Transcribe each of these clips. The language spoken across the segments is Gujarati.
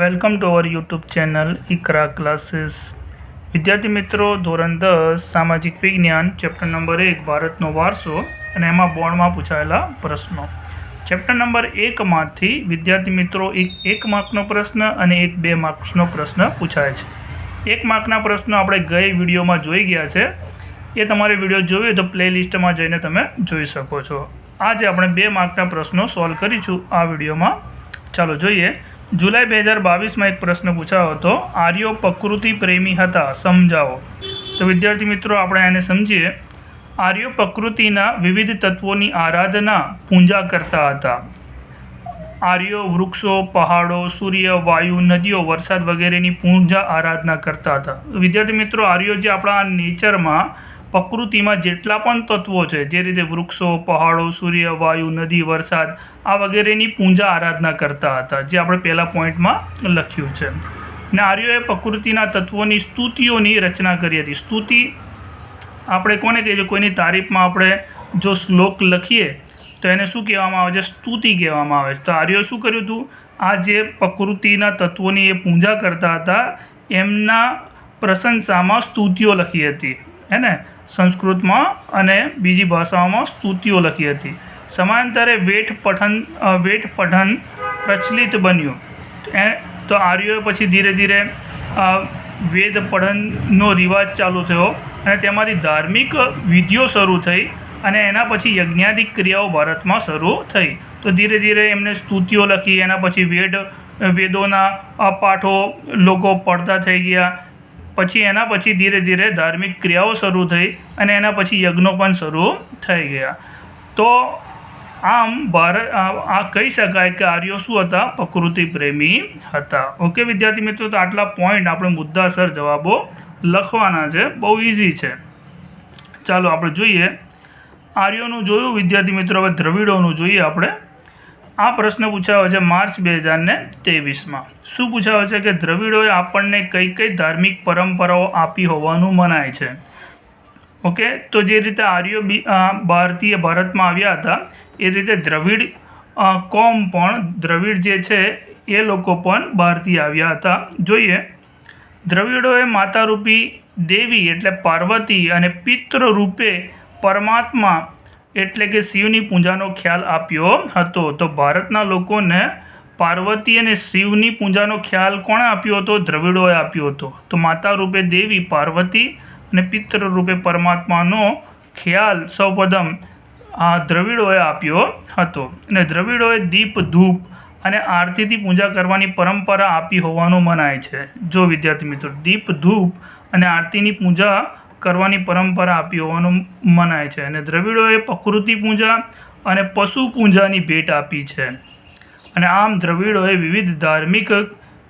Welcome to our YouTube channel Iqra classes વિદ્યાર્થી મિત્રો, ધોરણ દસ, સામાજિક વિજ્ઞાન ચેપ્ટર નંબર એક, ભારતનો વારસો અને એમાં બોર્ડમાં પૂછાયેલા પ્રશ્નો. ચેપ્ટર નંબર એકમાંથી વિદ્યાર્થી મિત્રો એક એક માર્કનો પ્રશ્ન અને એક બે માર્ક્સનો પ્રશ્ન પૂછાય છે. એક માર્કના પ્રશ્નો આપણે ગઈ વિડીયોમાં જોઈ ગયા છે. એ તમારે વીડિયો જોયો તો પ્લેલિસ્ટમાં જઈને તમે જોઈ શકો છો. આજે આપણે બે માર્કના પ્રશ્નો સોલ્વ કરીશું આ વિડીયોમાં. ચાલો જોઈએ. જુલાઈ બે હજાર બાવીસમાં એક પ્રશ્ન પૂછાયો હતો. આર્યો પ્રકૃતિ પ્રેમી હતા, સમજાવો. તો વિદ્યાર્થી મિત્રો, આપણે એને સમજીએ. આર્યો પ્રકૃતિના વિવિધ તત્વોની આરાધના પૂજા કરતા હતા. આર્યો વૃક્ષો, પહાડો, સૂર્ય, વાયુ, નદીઓ, વરસાદ વગેરેની પૂજા આરાધના કરતા હતા. વિદ્યાર્થી મિત્રો, આર્યો જે આપણા નેચરમાં પ્રકૃતિમાં જેટલા પણ તત્વો છે, જે રીતે વૃક્ષો, પહાડો, સૂર્ય, વાયુ, નદી, વરસાદ, આ વગેરેની પૂજા આરાધના કરતા હતા, જે આપણે પહેલા પોઈન્ટમાં લખ્યું છે. ને આર્યોએ પ્રકૃતિના તત્વોની સ્તુતિઓની રચના કરી હતી. સ્તુતિ આપણે કોને કહીએ કોઈની તારીફમાં આપણે જો શ્લોક લખીએ, તો એને શું કહેવામાં આવે છે? સ્તુતિ કહેવામાં આવે છે. તો આર્યોએ શું કર્યું હતું? આ જે પ્રકૃતિના તત્વોની એ પૂજા કરતા હતા, એમના પ્રશંસામાં સ્તુતિઓ લખી હતી. હે ને? સંસ્કૃતમાં અને બીજી ભાષાઓમાં સ્તુતિઓ લખી હતી. સમાંતરે વેઠ પઠન વેઠ પઠન પ્રચલિત બન્યું. એ, તો આર્યોએ પછી ધીરે ધીરે વેદ પઠનનો રિવાજ ચાલુ થયો અને તેમાંથી ધાર્મિક વિધિઓ શરૂ થઈ અને એના પછી યજ્ઞાદિક ક્રિયાઓ ભારતમાં શરૂ થઈ. તો ધીરે ધીરે એમને સ્તુતિઓ લખી, એના પછી વેદ વેદોના પાઠો લોકો પડતા થઈ ગયા. પછી એના પછી ધીરે ધીરે ધાર્મિક ક્રિયાઓ શરૂ થઈ અને એના પછી યજ્ઞો પણ શરૂ થઈ ગયા. તો આમ ભારત આ કહી શકાય કે આર્યો શું હતા? પ્રકૃતિ પ્રેમી હતા. ઓકે વિદ્યાર્થી મિત્રો, તો આટલા પોઈન્ટ આપણે મુદ્દાસર જવાબો લખવાના છે. બહુ ઇઝી છે. ચાલો આપણે જોઈએ. આર્યોનું જોયું? વિદ્યાર્થી મિત્રો, હવે દ્રવિડોનું જોઈએ આપણે. આ પ્રશ્ન પૂછાયો છે માર્ચ બે હજાર ને ત્રેવીસમાં. શું પૂછાયો છે કે દ્રવિડોએ આપણને કઈ કઈ ધાર્મિક પરંપરાઓ આપી હોવાનું મનાય છે? ઓકે, તો જે રીતે આર્યો બી ભારતીય ભારતમાં આવ્યા હતા, એ રીતે દ્રવિડ કોમ પણ, દ્રવિડ જે છે, એ લોકો પણ ભારતીય આવ્યા હતા. જોઈએ, દ્રવિડોએ માતારૂપી દેવી એટલે પાર્વતી અને પિતૃ રૂપે પરમાત્મા એટલે કે શિવની પૂજાનો ખ્યાલ આપ્યો હતો. તો ભારતના લોકોને પાર્વતી અને શિવની પૂજાનો ખ્યાલ કોણે આપ્યો હતો? દ્રવિડોએ આપ્યો હતો. તો માતા રૂપે દેવી, પાર્વતી અને પિતૃ રૂપે પરમાત્માનો ખ્યાલ સૌપ્રથમ આ દ્રવિડોએ આપ્યો હતો. અને દ્રવિડોએ દીપ, ધૂપ અને આરતીથી પૂજા કરવાની પરંપરા આપી હોવાનું મનાય છે. જો વિદ્યાર્થી મિત્રો, દીપ, ધૂપ અને આરતીની પૂજા કરવાની પરંપરા આપી હોવાનું મનાય છે અને દ્રવિડોએ પ્રકૃતિ પૂજા અને પશુ પૂજાની ભેટ આપી છે. અને આમ દ્રવિડોએ વિવિધ ધાર્મિક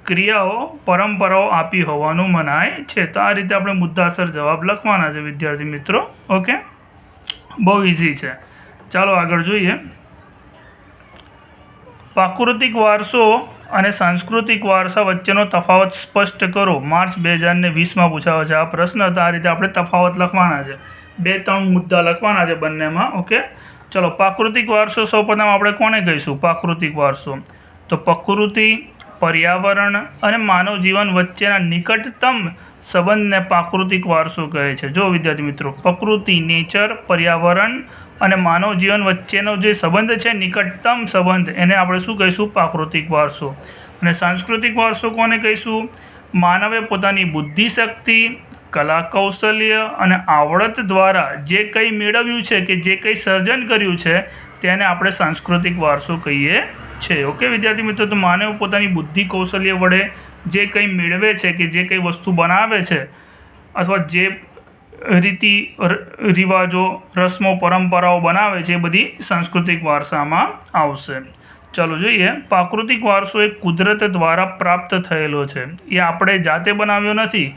ક્રિયાઓ, પરંપરાઓ આપી હોવાનું મનાય છે. તો આ રીતે આપણે મુદ્દાસર જવાબ લખવાના છે, વિદ્યાર્થી મિત્રો. ઓકે બહુ ઇઝી છે. ચાલો આગળ જોઈએ. પ્રાકૃતિક વારસો અને સાંસ્કૃતિક વારસા વચ્ચેનો તફાવત સ્પષ્ટ કરો. માર્ચ બે હજાર ને વીસમાં પૂછાયો છે. આ પ્રશ્ન તો આ રીતે આપણે તફાવત લખવાના છે. બે ત્રણ મુદ્દા લખવાના છે બંનેમાં. ઓકે? ચલો, પ્રાકૃતિક વારસો સૌપ્રથમ આપણે કોને કહીશું? પ્રાકૃતિક વારસો. તો પ્રકૃતિ, પર્યાવરણ અને માનવ જીવન વચ્ચેના નિકટતમ સંબંધને પ્રાકૃતિક વારસો કહે છે. જો વિદ્યાર્થી મિત્રો, પ્રકૃતિ, નેચર, પર્યાવરણ અને માનવ જીવન વચ્ચેનો જે સંબંધ છે, નિકટતમ સંબંધ, એને આપણે શું કહીશું? પ્રાકૃતિક વારસો. અને સાંસ્કૃતિક વારસો કોને કહીશું? માનવે પોતાની બુદ્ધિશક્તિ કલા કૌશલ્ય અને આવડત દ્વારા જે કંઈ મેળવ્યું છે કે જે કંઈ સર્જન કર્યું છે, તેને આપણે સાંસ્કૃતિક વારસો કહીએ છે. ઓકે, વિદ્યાર્થી મિત્રો? તો માનવ પોતાની બુદ્ધિ કૌશલ્ય વડે જે કંઈ મેળવે છે કે જે કંઈ વસ્તુ બનાવે છે, અથવા જે રીતિ રિવાજો, રસમો, પરંપરાઓ બનાવે છે એ બધી સાંસ્કૃતિક વારસામાં આવશે. ચાલો જોઈએ. પ્રાકૃતિક વારસો એ કુદરત દ્વારા પ્રાપ્ત થયેલો છે. એ આપણે જાતે બનાવ્યો નથી,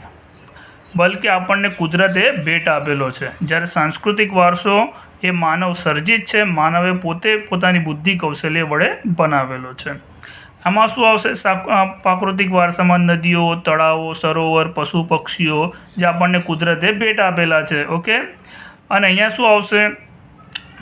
બલકે આપણને કુદરતે ભેટ આપેલો છે. જ્યારે સાંસ્કૃતિક વારસો એ માનવ સર્જિત છે, માનવે પોતે પોતાની બુદ્ધિ કૌશલ્ય વડે બનાવેલો છે. આમાં શું આવશે? પ્રાકૃતિક વારસામાં નદીઓ, તળાવો, સરોવર, પશુ પક્ષીઓ જે આપણને કુદરતે ભેટ આપેલા છે, ઓકે? અને અહીંયા શું આવશે?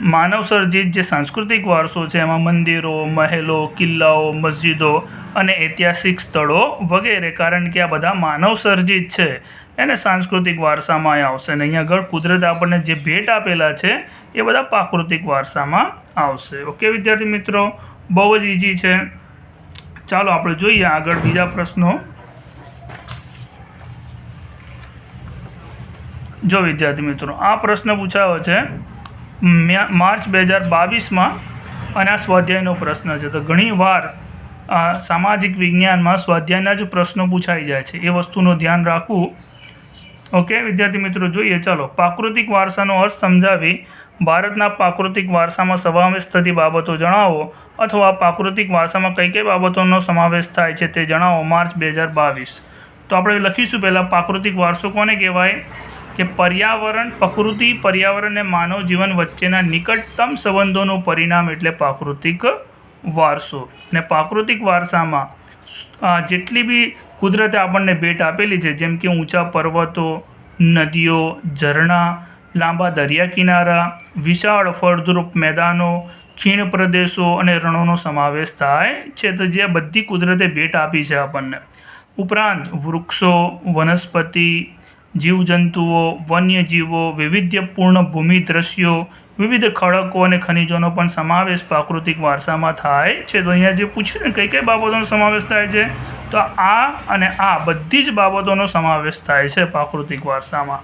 માનવસર્જિત જે સાંસ્કૃતિક વારસો છે, એમાં મંદિરો, મહેલો, કિલ્લાઓ, મસ્જિદો અને ઐતિહાસિક સ્થળો વગેરે, કારણ કે આ બધા માનવસર્જિત છે, એને સાંસ્કૃતિક વારસામાં આવશે. અને અહીંયા આગળ કુદરત આપણને જે ભેટ આપેલા છે, એ બધા પ્રાકૃતિક વારસામાં આવશે. ઓકે, વિદ્યાર્થી મિત્રો? બહુ જ ઇઝી છે. ચાલો આપણે જોઈએ આગળ બીજા પ્રશ્નો. જો વિદ્યાર્થી મિત્રો, આ પ્રશ્ન પૂછાયો છે માર્ચ બે હજાર બાવીસમાં અને આ સ્વાધ્યાયનો પ્રશ્ન છે. તો ઘણીવાર સામાજિક વિજ્ઞાનમાં સ્વાધ્યાયના જ પ્રશ્નો પૂછાઈ જાય છે. એ વસ્તુનું ધ્યાન રાખવું. ઓકે, વિદ્યાર્થી મિત્રો, જોઈએ, ચાલો. પ્રાકૃતિક વારસાનો અર્થ સમજાવી ભારતના પ્રાકૃતિક વારસામાં સમાવેશ થતી બાબતો જણાવો અથવા પ્રાકૃતિક વારસામાં કઈ કઈ બાબતોનો સમાવેશ થાય છે તે જણાવો માર્ચ બે હજાર બાવીસ. તો આપણે લખીશું પહેલાં પ્રાકૃતિક વારસો કોને કહેવાય? કે પર્યાવરણ, પ્રકૃતિ, પર્યાવરણ અને માનવ જીવન વચ્ચેના નિકટતમ સંબંધોનું પરિણામ એટલે પ્રાકૃતિક વારસો. અને પ્રાકૃતિક વારસામાં જેટલી બી કુદરતે આપણને ભેટ આપેલી છે, જેમ કે ઊંચા પર્વતો, નદીઓ, ઝરણા લાંબા દરિયા કિનારા, વિશાળ ફળદ્રુપ મેદાનો, ખીણ પ્રદેશો અને રણોનો સમાવેશ થાય છે. તો જે બધી કુદરતે ભેટ આપી છે આપણને. ઉપરાંત વૃક્ષો, વનસ્પતિ, જીવજંતુઓ, વન્યજીવો, વૈવિધ્યપૂર્ણ ભૂમિ દ્રશ્યો, વિવિધ ખડકો અને ખનિજોનો પણ સમાવેશ પ્રાકૃતિક વારસામાં થાય છે. તો અહીંયા જે પૂછ્યું કઈ કઈ બાબતોનો સમાવેશ થાય છે, તો આ અને આ બધી જ બાબતોનો સમાવેશ થાય છે પ્રાકૃતિક વારસામાં.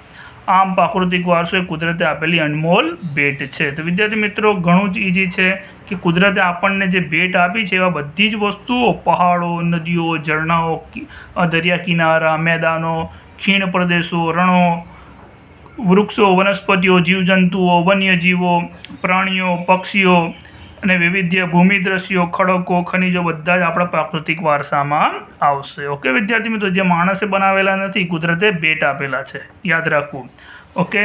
આમ પ્રાકૃતિક વારસો એ કુદરતે આપેલી અનમોલ ભેટ છે. તો વિદ્યાર્થી મિત્રો, ઘણું જ ઇઝી છે કે કુદરતે આપણને જે ભેટ આપી છે એવા બધી જ વસ્તુઓ, પહાડો, નદીઓ, ઝરણાઓ દરિયા કિનારા, મેદાનો, ખીણ પ્રદેશો, રણો, વૃક્ષો, વનસ્પતિઓ, જીવજંતુઓ, વન્યજીવો, પ્રાણીઓ, પક્ષીઓ અને વૈવિધ્ય ભૂમિ દ્રશ્યો, ખડકો, ખનિજો બધા જ આપણા પ્રાકૃતિક વારસામાં આવશે. ઓકે, વિદ્યાર્થી મિત્રો, જે માણસે બનાવેલા નથી, કુદરતે ભેટ આપેલા છે. યાદ રાખવું. ઓકે,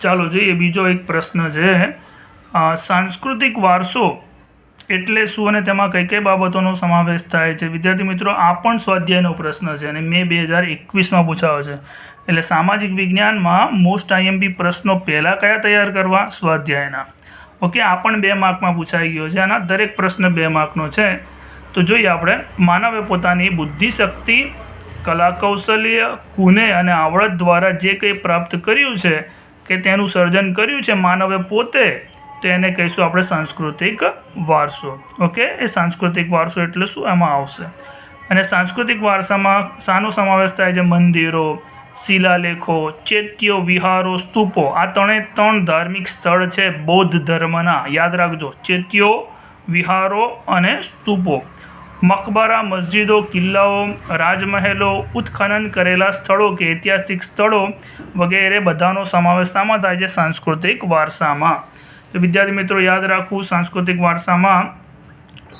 ચાલો જોઈએ, બીજો એક પ્રશ્ન છે. સાંસ્કૃતિક વારસો એટલે શું અને તેમાં કઈ કઈ બાબતોનો સમાવેશ થાય છે? વિદ્યાર્થી મિત્રો, આ પણ સ્વાધ્યાયનો પ્રશ્ન છે અને મે બે હજાર એકવીસમાં પૂછાયો છે. એટલે સામાજિક વિજ્ઞાનમાં મોસ્ટ આઈએમપી પ્રશ્નો પહેલાં કયા તૈયાર કરવા? સ્વાધ્યાયના. ઓકે, આ પણ બે માર્કમાં પૂછાઈ ગયો છે આના દરેક પ્રશ્ન બે માર્કનો છે. તો જોઈએ આપણે, માનવે પોતાની બુદ્ધિશક્તિ કલા કૌશલ્ય કુને અને આવડત દ્વારા જે કંઈ પ્રાપ્ત કર્યું છે, કે તેનું સર્જન કર્યું છે માનવે પોતે, તો એને કહીશું આપણે સાંસ્કૃતિક વારસો. ઓકે, એ સાંસ્કૃતિક વારસો એટલે શું? એમાં આવશે. અને સાંસ્કૃતિક વારસામાં શાનો સમાવેશ થાય છે? મંદિરો શિલાલેખો, ચૈત્યો વિહારો, સ્તૂપો આ ત્રણે ત્રણ ધાર્મિક સ્થળ છે બૌદ્ધ ધર્મના. યાદ રાખજો, ચૈત્યો વિહારો અને સ્તૂપો. મકબરા મસ્જિદો, કિલ્લાઓ, રાજમહેલો, ઉત્ખનન કરેલા સ્થળો કે ઐતિહાસિક સ્થળો વગેરે બધાનો સમાવેશ શામાં થાય છે સાંસ્કૃતિક વારસામાં. તો વિદ્યાર્થી મિત્રો, યાદ રાખવું, સાંસ્કૃતિક વારસામાં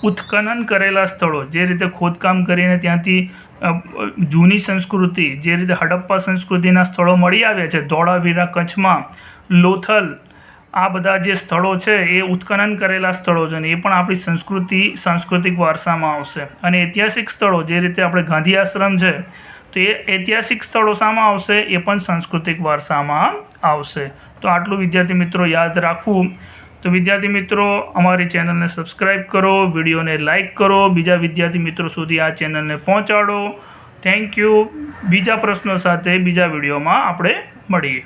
ઉત્ખનન કરેલા સ્થળો, જે રીતે ખોદકામ કરીને ત્યાંથી જૂની સંસ્કૃતિ જે રીતે હડપ્પા સંસ્કૃતિના સ્થળો મળી આવ્યા છે, ધોળાવીરા કચ્છમાં, લોથલ, આ બધા જે સ્થળો છે એ ઉત્ખનન કરેલા સ્થળો છે ને એ પણ આપણી સંસ્કૃતિ, સાંસ્કૃતિક વારસામાં આવશે. અને ઐતિહાસિક સ્થળો જે રીતે આપણે ગાંધી આશ્રમ છે, તો એ ઐતિહાસિક સ્થળો શામાં આવશે, એ પણ સાંસ્કૃતિક વારસામાં આવશે. તો આટલું વિદ્યાર્થી મિત્રો યાદ રાખવું. તો વિદ્યાર્થી મિત્રો, અમારી ચેનલને સબસ્ક્રાઈબ કરો, વિડીયોને લાઇક કરો, બીજા વિદ્યાર્થી મિત્રો સુધી આ ચેનલને પહોંચાડો. થેન્ક યુ બીજા પ્રશ્નો સાથે બીજા વિડીયોમાં આપણે મળીએ.